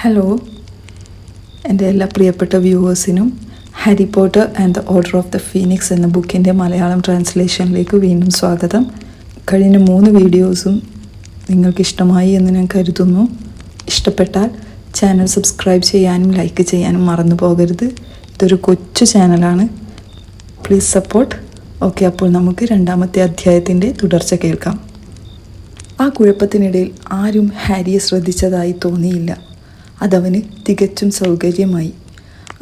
Hello എന്റെ എല്ലാ പ്രിയപ്പെട്ട വ്യൂവേഴ്സിനും Harry Potter and the Order of the Phoenix എന്ന ബുക്കിന്റെ മലയാളം ട്രാൻസ്ലേഷനിലേക്ക് വീണ്ടും സ്വാഗതം. കഴിഞ്ഞ മൂന്ന് വീഡിയോസും നിങ്ങൾക്ക് ഇഷ്ടമായി എന്ന് ഞാൻ കരുതുന്നു. ഇഷ്ടപ്പെട്ടാൽ ചാനൽ സബ്സ്ക്രൈബ് ചെയ്യാനും ലൈക്ക് ചെയ്യാനും മറന്നു പോകരുത്. ഇതൊരു കൊച്ചു ചാനലാണ്. പ്ലീസ് സപ്പോർട്ട് ഓക്കെ അപ്പോൾ നമുക്ക് രണ്ടാമത്തെ അധ്യായത്തിന്റെ തുടർച്ച കേൾക്കാം. ആ കുഴപ്പത്തിനിടയിൽ ആരും ഹാരിയെ ശ്രദ്ധിച്ചതായി തോന്നിയില്ല. അതവന് തികച്ചും സൗകര്യമായി.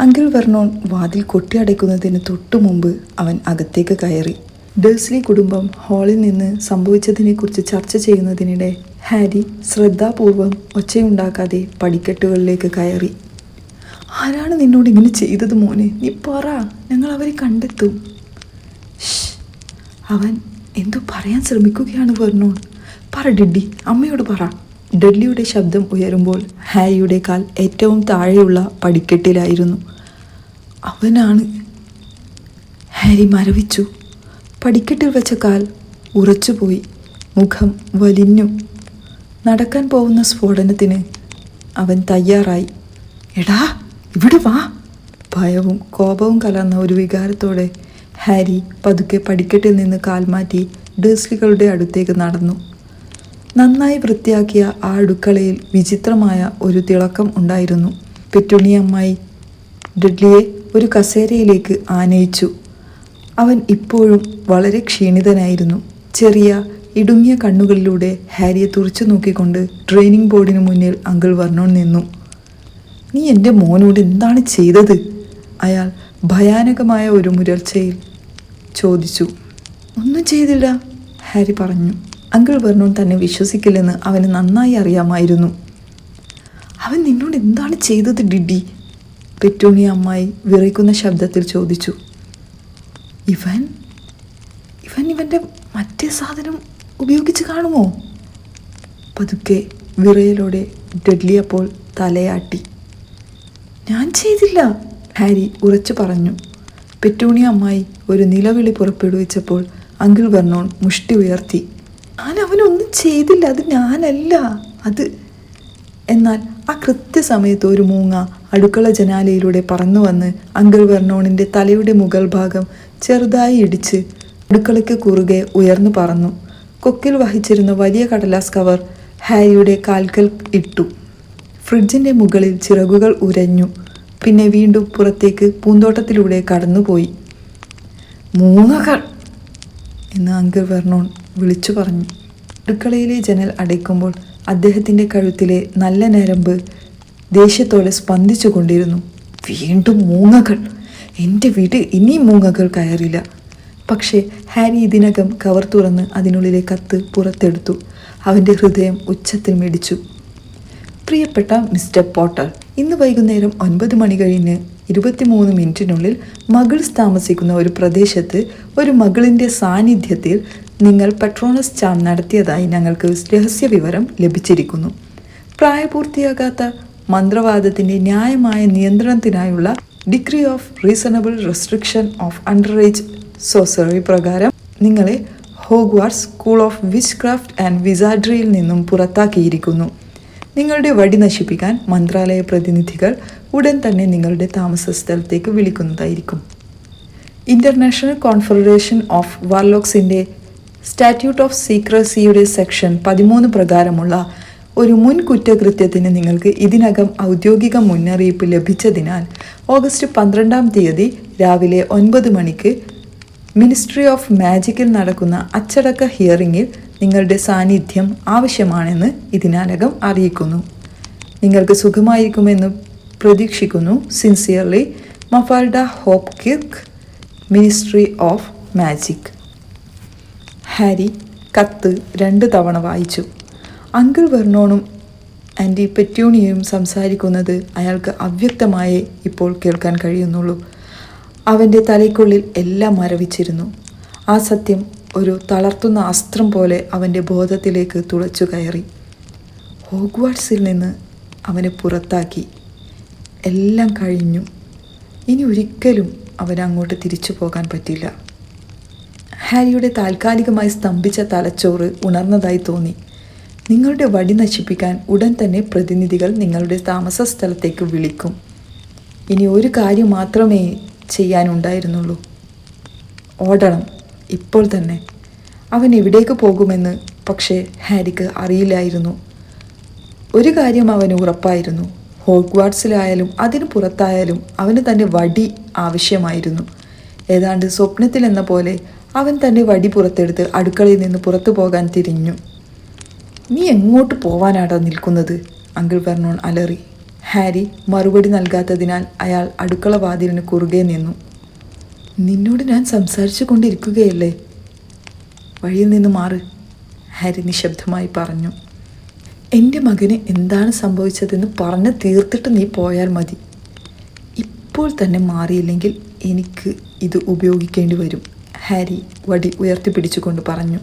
അങ്കിൾ വെർണോൺ വാതിൽ കൊട്ടിയടയ്ക്കുന്നതിന് തൊട്ടു മുമ്പ് അവൻ അകത്തേക്ക് കയറി. ഡേഴ്സ്ലി കുടുംബം ഹാളിൽ നിന്ന് സംഭവിച്ചതിനെക്കുറിച്ച് ചർച്ച ചെയ്യുന്നതിനിടെ ഹാരി ശ്രദ്ധാപൂർവം ഒച്ചയുണ്ടാക്കാതെ പടിക്കെട്ടുകളിലേക്ക് കയറി. ആരാണ് നിന്നോട് ഇങ്ങനെ ചെയ്തത് മോനെ? നീ പറ. ഞങ്ങൾ അവരെ കണ്ടെത്തും. അവൻ എന്തോ പറയാൻ ശ്രമിക്കുകയാണ് വെർണോൺ. പറ ഡിഡി. അമ്മയോട് പറ. ഡെഡ്ലിയുടെ ശബ്ദം ഉയരുമ്പോൾ ഹാരിയുടെ കാൽ ഏറ്റവും താഴെയുള്ള പടിക്കെട്ടിലായിരുന്നു. അവനാണ്. ഹാരി മരവിച്ചു. പടിക്കെട്ടിൽ വെച്ച കാൽ ഉറച്ചുപോയി. മുഖം വലിഞ്ഞു. നടക്കാൻ പോകുന്ന സ്ഫോടനത്തിന് അവൻ തയ്യാറായി. എടാ ഇവിടെ വാ. ഭയവും കോപവും കലർന്ന ഒരു വികാരത്തോടെ ഹാരി പതുക്കെ പടിക്കെട്ടിൽ നിന്ന് കാൽ മാറ്റി ഡേഴ്സ്ലികളുടെ അടുത്തേക്ക് നടന്നു. നന്നായി വൃത്തിയാക്കിയ ആ അടുക്കളയിൽ വിചിത്രമായ ഒരു തിളക്കം ഉണ്ടായിരുന്നു. പെറ്റുണി അമ്മായി ഡഡ്ലിയെ ഒരു കസേരയിലേക്ക് ആനയിച്ചു. അവൻ ഇപ്പോഴും വളരെ ക്ഷീണിതനായിരുന്നു. ചെറിയ ഇടുങ്ങിയ കണ്ണുകളിലൂടെ ഹാരിയെ തുറച്ചു നോക്കിക്കൊണ്ട് ട്രെയിനിങ് ബോർഡിന് മുന്നിൽ അങ്കിൾ വർണോൺ നിന്നു. നീ എന്റെ മോനോട് എന്താണ് ചെയ്തത്? അയാൾ ഭയാനകമായ ഒരു മുരൾച്ചയിൽ ചോദിച്ചു. ഒന്നും ചെയ്തില്ല ഹാരി പറഞ്ഞു. അങ്കിൾ വെർണോൺ തന്നെ വിശ്വസിക്കില്ലെന്ന് അവന് നന്നായി അറിയാമായിരുന്നു. അവൻ നിന്നോട് എന്താണ് ചെയ്തത് ഡിഡി? പെറ്റൂണി അമ്മായി വിറയ്ക്കുന്ന ശബ്ദത്തിൽ ചോദിച്ചു. ഇവൻ ഇവൻ ഇവന്റെ മറ്റേ സാധനം ഉപയോഗിച്ച് കാണുമോ? പതുക്കെ വിറയലോടെ ഡെഡ്ലി അപ്പോൾ തലയാട്ടി. ഞാൻ ചെയ്തില്ല ഹാരി ഉറച്ചു പറഞ്ഞു. പെറ്റൂണി അമ്മായി ഒരു നിലവിളി പുറപ്പെടുവിച്ചപ്പോൾ അങ്കിൾ വെർണോൺ മുഷ്ടി ഉയർത്തി. ഞാൻ അവനൊന്നും ചെയ്തില്ല. അത് ഞാനല്ല. അത് എന്നാൽ ആ കൃത്യസമയത്ത് ഒരു മൂങ്ങ അടുക്കള ജനാലയിലൂടെ പറന്നു വന്ന് അങ്കിൾ വെർണോണിന്റെ തലയുടെ മുകൾ ഭാഗം ചെറുതായി ഇടിച്ച് അടുക്കളയ്ക്ക് കുറുകെ ഉയർന്നു പറന്നു. കൊക്കിൽ വഹിച്ചിരുന്ന വലിയ കടലാസ് കവർ ഹാരിയുടെ കാൽക്കൽ ഇട്ടു. ഫ്രിഡ്ജിന്റെ മുകളിൽ ചിറകുകൾ ഉരഞ്ഞു. പിന്നെ വീണ്ടും പുറത്തേക്ക് പൂന്തോട്ടത്തിലൂടെ കടന്നുപോയി. മൂങ്ങകൾ! എന്ന് അങ്കിൾ വെർണോൺ വിളിച്ചു പറഞ്ഞു. അടുക്കളയിലെ ജനൽ അടയ്ക്കുമ്പോൾ അദ്ദേഹത്തിന്റെ കഴുത്തിലെ നല്ല നരമ്പ് ദേഷ്യത്തോടെ സ്പന്ദിച്ചു കൊണ്ടിരുന്നു. വീണ്ടും മൂങ്ങകൾ. എന്റെ വീട്ടിൽ ഇനിയും മൂങ്ങകൾ കയറില്ല. പക്ഷേ ഹാരി ഇതിനകം കവർ തുറന്ന് അതിനുള്ളിലെ കത്ത് പുറത്തെടുത്തു. അവന്റെ ഹൃദയം ഉച്ചത്തിൽ മിടിച്ചു. പ്രിയപ്പെട്ട മിസ്റ്റർ പോട്ടർ ഇന്ന് വൈകുന്നേരം ഒൻപത് മണി കഴിഞ്ഞ് ഇരുപത്തിമൂന്ന് മിനിറ്റിനുള്ളിൽ മഗിൾസ് താമസിക്കുന്ന ഒരു പ്രദേശത്ത് ഒരു മകളിന്റെ സാന്നിധ്യത്തിൽ നിങ്ങൾ പെട്രോണസ് ചാം നടത്തിയതായി ഞങ്ങൾക്ക് രഹസ്യ വിവരം ലഭിച്ചിരിക്കുന്നു. പ്രായപൂർത്തിയാകാത്ത മന്ത്രവാദത്തിന്റെ ന്യായമായ നിയന്ത്രണത്തിനായുള്ള degree of reasonable restriction of under age sorcery പ്രകാരം നിങ്ങളെ Hogwarts school of witchcraft and വിസാഡ്രിയിൽ നിന്നും പുറത്താക്കിയിരിക്കുന്നു. നിങ്ങളുടെ വടി നശിപ്പിക്കാൻ മന്ത്രാലയ പ്രതിനിധികൾ ഉടൻ തന്നെ നിങ്ങളുടെ താമസ സ്ഥലത്തേക്ക് വിളിക്കുന്നതായിരിക്കും. ഇന്റർനാഷണൽ കോൺഫെഡറേഷൻ ഓഫ് വാർലോക്സിന്റെ സ്റ്റാറ്റ്യൂട്ട് ഓഫ് സീക്രസിയുടെ സെക്ഷൻ പതിമൂന്ന് പ്രകാരമുള്ള ഒരു മുൻ കുറ്റകൃത്യത്തിന് നിങ്ങൾക്ക് ഇതിനകം ഔദ്യോഗിക മുന്നറിയിപ്പ് ലഭിച്ചതിനാൽ ഓഗസ്റ്റ് പന്ത്രണ്ടാം തീയതി രാവിലെ ഒൻപത് മണിക്ക് മിനിസ്ട്രി ഓഫ് മാജിക്കിൽ നടക്കുന്ന അച്ചടക്ക ഹിയറിംഗിൽ നിങ്ങളുടെ സാന്നിധ്യം ആവശ്യമാണെന്ന് ഇതിനകം അറിയിക്കുന്നു. നിങ്ങൾക്ക് സുഖമായിരിക്കുമെന്ന് പ്രതീക്ഷിക്കുന്നു. Sincerely Mafalda Hopkirk ministry of magic Harry കത്ത് രണ്ട് തവണ വായിച്ചു. അങ്കിൾ വെർണോണും ആന്റി പെറ്റ്യൂണിയയും സംസാരിക്കുന്നത് അയാൾക്ക് അവ്യക്തമായേ ഇപ്പോൾ കേൾക്കാൻ കഴിയുന്നുള്ളൂ. അവന്റെ തലയ്ക്കുള്ളിൽ എല്ലാം മരവിച്ചിരുന്നു. ആ സത്യം ഒരു തളർത്തുന്ന അസ്ത്രം പോലെ അവന്റെ ബോധത്തിലേക്ക് തുളച്ചു കയറി. ഹോഗ്വാട്സിൽ നിന്ന് അവനെ പുറത്താക്കി. എല്ലാം കഴിഞ്ഞു. ഇനി ഒരിക്കലും അവൻ അങ്ങോട്ട് തിരിച്ചു പോകാൻ പറ്റില്ല. ഹാരിയുടെ താൽക്കാലികമായി സ്തംഭിച്ച തലച്ചോറ് ഉണർന്നതായി തോന്നി. നിങ്ങളുടെ വടി നശിപ്പിക്കാൻ ഉടൻ തന്നെ പ്രതിനിധികൾ നിങ്ങളുടെ താമസ സ്ഥലത്തേക്ക് വിളിക്കും. ഇനി ഒരു കാര്യം മാത്രമേ ചെയ്യാനുണ്ടായിരുന്നുള്ളൂ. ഓടണം ഇപ്പോൾ തന്നെ. അവൻ എവിടേക്ക് പോകുമെന്ന് പക്ഷേ ഹാരിക്ക് അറിയില്ലായിരുന്നു. ഒരു കാര്യം അവന് ഉറപ്പായിരുന്നു. ഹോഗ്വാർട്സിലായാലും അതിന് പുറത്തായാലും അവന് തന്റെ വടി ആവശ്യമായിരുന്നു. ഏതാണ്ട് സ്വപ്നത്തിലെന്ന പോലെ അവൻ തന്റെ വടി പുറത്തെടുത്ത് അടുക്കളയിൽ നിന്ന് പുറത്തു പോകാൻ തിരിഞ്ഞു. നീ എങ്ങോട്ട് പോവാനാടാ നിൽക്കുന്നത്? അങ്കിൾ വെർണോൺ അലറി. ഹാരി മറുപടി നൽകാത്തതിനാൽ അയാൾ അടുക്കള വാതിലിന് കുറുകെ നിന്നു. നിന്നോട് ഞാൻ സംസാരിച്ചു കൊണ്ടിരിക്കുകയല്ലേ? വഴിയിൽ നിന്ന് മാറ് ഹാരി നിശബ്ദമായി പറഞ്ഞു. എന്റെ മകന് എന്താണ് സംഭവിച്ചതെന്ന് പറഞ്ഞ് തീർത്തിട്ട് നീ പോയാൽ മതി. ഇപ്പോൾ തന്നെ മാറിയില്ലെങ്കിൽ എനിക്ക് ഇത് ഉപയോഗിക്കേണ്ടി വരും. ഹാരി വടി ഉയർത്തിപ്പിടിച്ചുകൊണ്ട് പറഞ്ഞു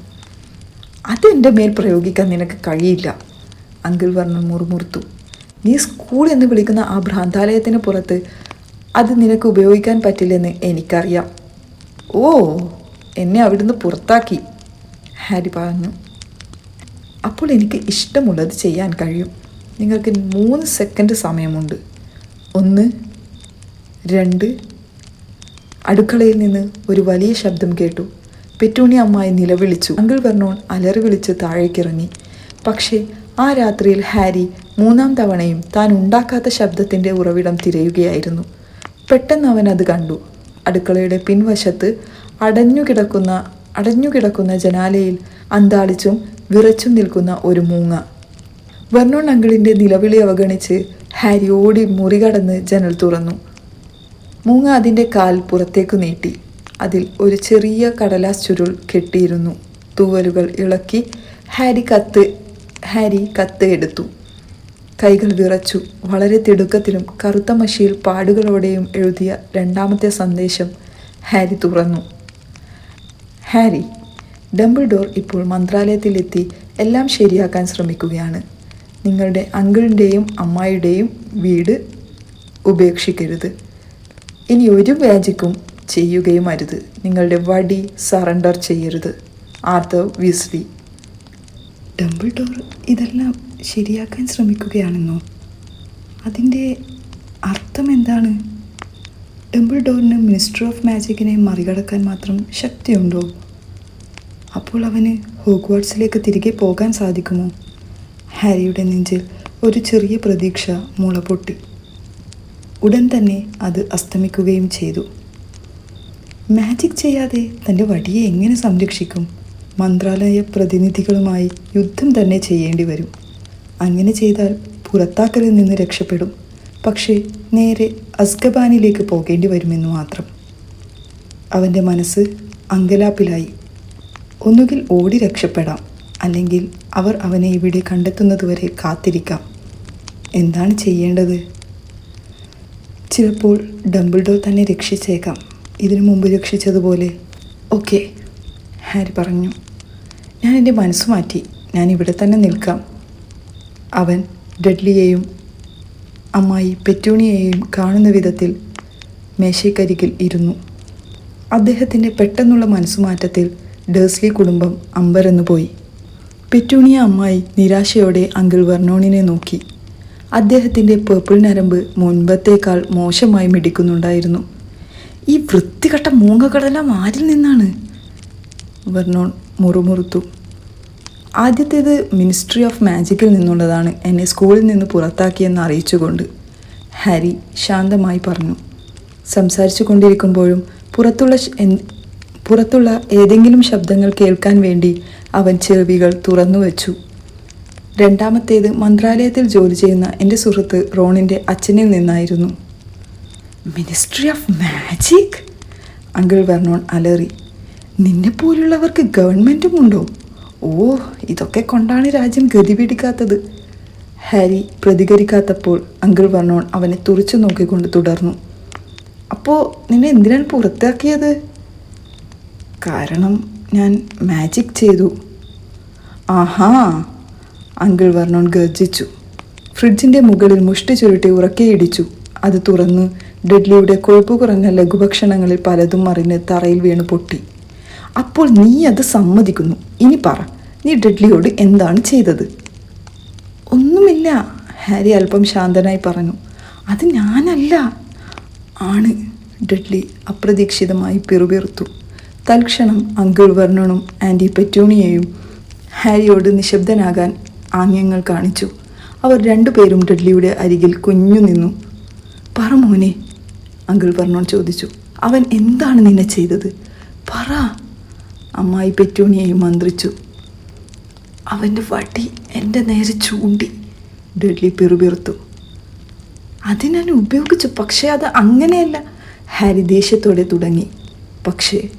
അതെന്റെ മേൽ പ്രയോഗിക്കാൻ നിനക്ക് കഴിയില്ല അങ്കിൾ വർണൻ മുറുമുറുത്തു. നീ സ്കൂൾ എന്ന് വിളിക്കുന്ന ആ ഭ്രാന്താലയത്തിന് പുറത്ത് അത് നിനക്ക് ഉപയോഗിക്കാൻ പറ്റില്ലെന്ന് എനിക്കറിയാം. ഓ എന്നെ അവിടുന്ന് പുറത്താക്കി ഹാരി പറഞ്ഞു. അപ്പോൾ എനിക്ക് ഇഷ്ടമുള്ളത് ചെയ്യാൻ കഴിയും. നിങ്ങൾക്ക് മൂന്ന് സെക്കൻഡ് സമയമുണ്ട്. ഒന്ന് രണ്ട് അടുക്കളയിൽ നിന്ന് ഒരു വലിയ ശബ്ദം കേട്ടു. പെറ്റൂണി അമ്മായി നിലവിളിച്ചു. അങ്കിൾ വെർണോൺ അലറി വിളിച്ച് താഴേക്കിറങ്ങി. പക്ഷേ ആ രാത്രിയിൽ ഹാരി മൂന്നാം തവണയും താൻ ഉണ്ടാക്കാത്ത ശബ്ദത്തിന്റെ ഉറവിടം തിരയുകയായിരുന്നു. പെട്ടെന്ന് അവൻ അത് കണ്ടു. അടുക്കളയുടെ പിൻവശത്ത് അടഞ്ഞുകിടക്കുന്ന അടഞ്ഞുകിടക്കുന്ന ജനാലയിൽ അന്താളിച്ചും വിറച്ചും നിൽക്കുന്ന ഒരു മൂങ്ങ. വെർണോൺ അങ്കിളിന്റെ നിലവിളി അവഗണിച്ച് ഹാരി ഓടി മുറി കടന്ന് ജനൽ തുറന്നു. മൂങ്ങ അതിന്റെ കാൽ പുറത്തേക്ക് നീട്ടി. അതിൽ ഒരു ചെറിയ കടലാസ് ചുരുൾ കെട്ടിയിരുന്നു. തൂവലുകൾ ഇളക്കി ഹാരി കത്ത് ഹാരി കത്ത് എടുത്തു. കൈകൾ വിറച്ചു. വളരെ തിടുക്കത്തിലും കറുത്ത മഷിയിൽ പാടുകളോടെയും എഴുതിയ രണ്ടാമത്തെ സന്ദേശം ഹാരി തുറന്നു. ഹാരി ഡംബിൾഡോർ ഇപ്പോൾ മന്ത്രാലയത്തിലെത്തി എല്ലാം ശരിയാക്കാൻ ശ്രമിക്കുകയാണ്. നിങ്ങളുടെ അങ്കിളിന്റെയും അമ്മായിയുടെയും വീട് ഉപേക്ഷിക്കരുത്. ഇനി ഒരു മാജിക്കും ചെയ്യുകയും അരുത് നിങ്ങളുടെ വടി സറണ്ടർ ചെയ്യരുത്. ആർത്തർ ഡബിൾ ഡോർ ഇതെല്ലാം ശരിയാക്കാൻ ശ്രമിക്കുകയാണെന്നോ? അതിന്റെ അർത്ഥം എന്താണ്? ഡംബിൾഡോറിന് മിനിസ്റ്റർ ഓഫ് മാജിക്കിനെ മറികടക്കാൻ മാത്രം ശക്തിയുണ്ടോ? അപ്പോൾ അവന് ഹോഗ്വാർട്സിലേക്ക് തിരികെ പോകാൻ സാധിക്കുമോ? ഹാരിയുടെ നെഞ്ചിൽ ഒരു ചെറിയ പ്രതീക്ഷ മുളപൊട്ടി. ഉടൻ തന്നെ അത് അസ്തമിക്കുകയും ചെയ്തു. മാജിക് ചെയ്യാതെ തന്റെ വടിയെ എങ്ങനെ സംരക്ഷിക്കും? മന്ത്രാലയ പ്രതിനിധികളുമായി യുദ്ധം തന്നെ ചെയ്യേണ്ടി വരും. അങ്ങനെ ചെയ്താൽ പുറത്താക്കലിൽ നിന്ന് രക്ഷപ്പെടും. പക്ഷേ നേരെ അസ്ഗബാനിലേക്ക് പോകേണ്ടി വരുമെന്ന് മാത്രം. അവന്റെ മനസ്സ് അങ്കലാപ്പിലായി. ഒന്നുകിൽ ഓടി രക്ഷപ്പെടാം അല്ലെങ്കിൽ അവർ അവനെ ഇവിടെ കണ്ടെത്തുന്നതുവരെ കാത്തിരിക്കാം. എന്താണ് ചെയ്യേണ്ടത്? ചിലപ്പോൾ ഡംബിൾഡോർ തന്നെ രക്ഷിച്ചേക്കാം. ഇതിനു മുമ്പ് രക്ഷിച്ചതുപോലെ. ഓക്കെ ഹാരി പറഞ്ഞു. ഞാൻ എന്റെ മനസ്സ് മാറ്റി. ഞാൻ ഇവിടെ തന്നെ നിൽക്കാം. അവൻ ഡഡ്ലിയെയും അമ്മായി പെറ്റൂണിയെയും കാണുന്ന വിധത്തിൽ മേശയ്ക്കരികിൽ ഇരുന്നു. അദ്ദേഹത്തിന്റെ പെട്ടെന്നുള്ള മനസ്സുമാറ്റത്തിൽ ഡേഴ്സ്ലി കുടുംബം അമ്പരന്നു പോയി പെറ്റൂണിയ അമ്മായി നിരാശയോടെ അങ്കിൾ വെർണോണിനെ നോക്കി. അദ്ദേഹത്തിന്റെ പേപ്പിൾ നരമ്പ് മുൻപത്തേക്കാൾ മോശമായി മിടിക്കുന്നുണ്ടായിരുന്നു. ഈ വൃത്തികെട്ട മൂങ്ങകടല ആരിൽ നിന്നാണ്? വെർണോൺ മുറുമുറുത്തു. ആദ്യത്തേത് മിനിസ്ട്രി ഓഫ് മാജിക്കിൽ നിന്നുള്ളതാണ് എന്നെ സ്കൂളിൽ നിന്ന് പുറത്താക്കിയെന്ന് അറിയിച്ചുകൊണ്ട്. ഹാരി ശാന്തമായി പറഞ്ഞു. സംസാരിച്ചു കൊണ്ടിരിക്കുമ്പോഴും പുറത്തുള്ള പുറത്തുള്ള ഏതെങ്കിലും ശബ്ദങ്ങൾ കേൾക്കാൻ വേണ്ടി അവൻ ചെവികൾ തുറന്നു വച്ചു രണ്ടാമത്തേത് മന്ത്രാലയത്തിൽ ജോലി ചെയ്യുന്ന എന്റെ സുഹൃത്ത് റോണിന്റെ അച്ഛനിൽ നിന്നായിരുന്നു. Ministry of magic uncle Vernon അലറി. നിന്നെ പോലുള്ളവർക്ക് ഗവൺമെന്റും ഉണ്ടോ? ഓ ഇതൊക്കെ കൊണ്ടാണ് രാജ്യം ഗതി പിടിക്കാത്തത്. ഹാരി പ്രതികരിക്കാത്തപ്പോൾ അങ്കിൾ വെർണോൺ അവനെ തുറച്ചു നോക്കിക്കൊണ്ട് തുടർന്നു. അപ്പോൾ നിന്നെ എന്തിനാണ് പുറത്താക്കിയത്? കാരണം ഞാൻ മാജിക് ചെയ്തു. ആഹാ അങ്കിൾ വർണോൺ ഗർജിച്ചു. ഫ്രിഡ്ജിന്റെ മുകളിൽ മുഷ്ടി ചുരുട്ടി ഉറക്കെ ഇടിച്ചു. അത് തുറന്ന് ഡെഡ്ലിയുടെ കൊഴുപ്പ് കുറഞ്ഞ ലഘുഭക്ഷണങ്ങളിൽ പലതും മറിഞ്ഞ് തറയിൽ വീണ് പൊട്ടി. അപ്പോൾ നീ അത് സമ്മതിക്കുന്നു. ഇനി പറ നീ ഡെഡ്ലിയോട് എന്താണ് ചെയ്തത്? ഒന്നുമില്ല ഹാരി അല്പം ശാന്തനായി പറഞ്ഞു. അത് ഞാനല്ല. ആണ് ഡെഡ്ലി അപ്രതീക്ഷിതമായി പിറുപിറുത്തു. തൽക്ഷണം അങ്കിൾ വർണണും ആന്റി പെറ്റൂണിയെയും ഹാരിയോട് നിശബ്ദനാകാൻ ആംഗ്യങ്ങൾ കാണിച്ചു. അവർ രണ്ടുപേരും ഡഡ്ലിയുടെ അരികിൽ കുഞ്ഞു നിന്നു. പറ മോനെ അങ്കിൾ പറഞ്ഞോൺ ചോദിച്ചു. അവൻ എന്താണ് നിന്നെ ചെയ്തത്? പറ അമ്മായി പെറ്റൂണിയെയും മന്ത്രിച്ചു. അവന്റെ വടി എന്റെ നേരെ ചൂണ്ടി ഡഡ്ലി പിറുപിറുത്തു. അത് ഞാൻ ഉപയോഗിച്ചു പക്ഷേ അത് അങ്ങനെയല്ല. ഹാരി ദേഷ്യത്തോടെ തുടങ്ങി. പക്ഷേ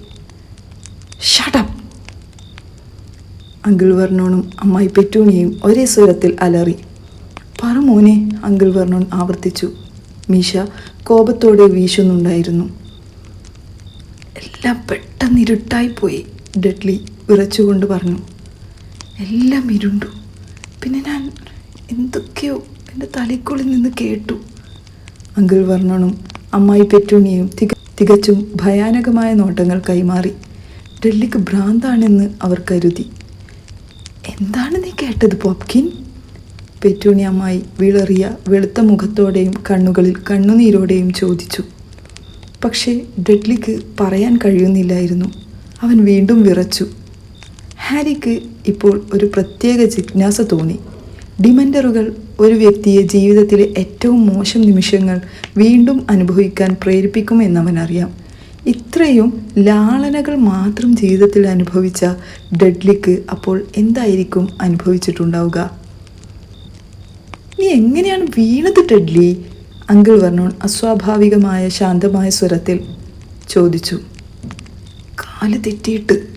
ഷടപ്പ് അങ്കിൾ വർണോണും അമ്മായി പെറ്റൂണിയും ഒരേ സ്വരത്തിൽ അലറി. പറ മോനെ അങ്കിൾ വർണോൺ ആവർത്തിച്ചു. മീശ കോപത്തോടെ വീശുന്നുണ്ടായിരുന്നു. എല്ലാം പെട്ടെന്ന് ഇരുട്ടായിപ്പോയി ഡെഡ്ലി വിറച്ചുകൊണ്ട് പറഞ്ഞു. എല്ലാം ഇരുണ്ടു. പിന്നെ ഞാൻ എന്തൊക്കെയോ എന്റെ തലയ്ക്കുള്ളിൽ നിന്ന് കേട്ടു. അങ്കിൾ വർണണും അമ്മായി പെറ്റൂണിയും തിക തികച്ചും ഭയാനകമായ നോട്ടങ്ങൾ കൈമാറി. ഡെല്ലിക്ക് ഭ്രാന്താണെന്ന് അവർ കരുതി. എന്താണ് നീ കേട്ടത് പോപ്കിൻ? പെറ്റൂണിയമ്മായി വിളറിയ വെളുത്ത മുഖത്തോടെയും കണ്ണുകളിൽ കണ്ണുനീരോടെയും ചോദിച്ചു. പക്ഷേ ഡെഡ്ലിക്ക് പറയാൻ കഴിയുന്നില്ലായിരുന്നു. അവൻ വീണ്ടും വിറച്ചു. ഹാരിക്ക് ഇപ്പോൾ ഒരു പ്രത്യേക ജിജ്ഞാസ തോന്നി. ഡിമൻഡറുകൾ ഒരു വ്യക്തിയെ ജീവിതത്തിലെ ഏറ്റവും മോശം നിമിഷങ്ങൾ വീണ്ടും അനുഭവിക്കാൻ പ്രേരിപ്പിക്കുമെന്നവൻ അറിയാം ഇത്രയും ലാളനകൾ മാത്രം ജീവിതത്തിൽ അനുഭവിച്ച ഡെഡ്ലിക്ക് അപ്പോൾ എന്തായിരിക്കും അനുഭവിച്ചിട്ടുണ്ടാവുക? നീ എങ്ങനെയാണ് വീണത് ഡെഡ്ലി? അങ്കിൾ വർണോൺ അസ്വാഭാവികമായ ശാന്തമായ സ്വരത്തിൽ ചോദിച്ചു. കാൽ തെറ്റിയിട്ട്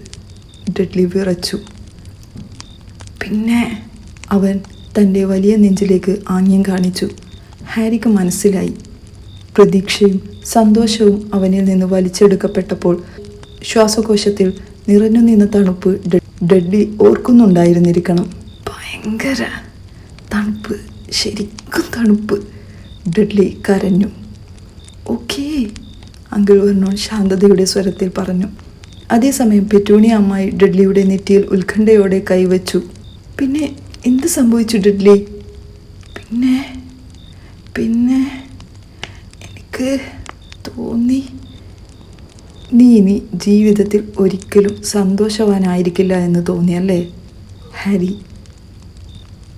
ഡെഡ്ലി വിറച്ചു. പിന്നെ അവൻ തന്റെ വലിയ നെഞ്ചിലേക്ക് ആംഗ്യം കാണിച്ചു. ഹാരിക്ക് മനസ്സിലായി. പ്രതീക്ഷയും സന്തോഷവും അവനിൽ നിന്ന് വലിച്ചെടുക്കപ്പെട്ടപ്പോൾ ശ്വാസകോശത്തിൽ നിറഞ്ഞു നിന്ന തണുപ്പ് ഡെഡ്ഡി ഓർക്കുന്നുണ്ടായിരുന്നിരിക്കണം. ഭയങ്കര തണുപ്പ് ശരിക്കും തണുപ്പ് ഡെഡ്ലി കരഞ്ഞു. ഓക്കേ അങ്കിൾ വർണോൺ ശാന്തതയുടെ സ്വരത്തിൽ പറഞ്ഞു. അതേസമയം പെറ്റൂണി അമ്മായി ഡെഡ്ലിയുടെ നെറ്റിയിൽ ഉത്കണ്ഠയോടെ കൈവച്ചു. പിന്നെ എന്ത് സംഭവിച്ചു ഡെഡ്ലി പിന്നെ പിന്നെ എനിക്ക് തോന്നി. നീ ഇനി ജീവിതത്തിൽ ഒരിക്കലും സന്തോഷവാനായിരിക്കില്ല എന്ന് തോന്നിയല്ലേ? ഹരി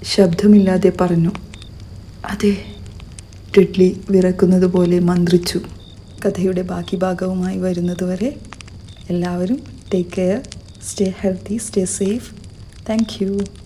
ശബ്ദമില്ലാതെ പറഞ്ഞു. അതെ ടിഡ്ലി വിറക്കുന്നത് പോലെ മന്ത്രിച്ചു. കഥയുടെ ബാക്കി ഭാഗവുമായി വരുന്നതുവരെ എല്ലാവരും take care stay healthy stay safe thank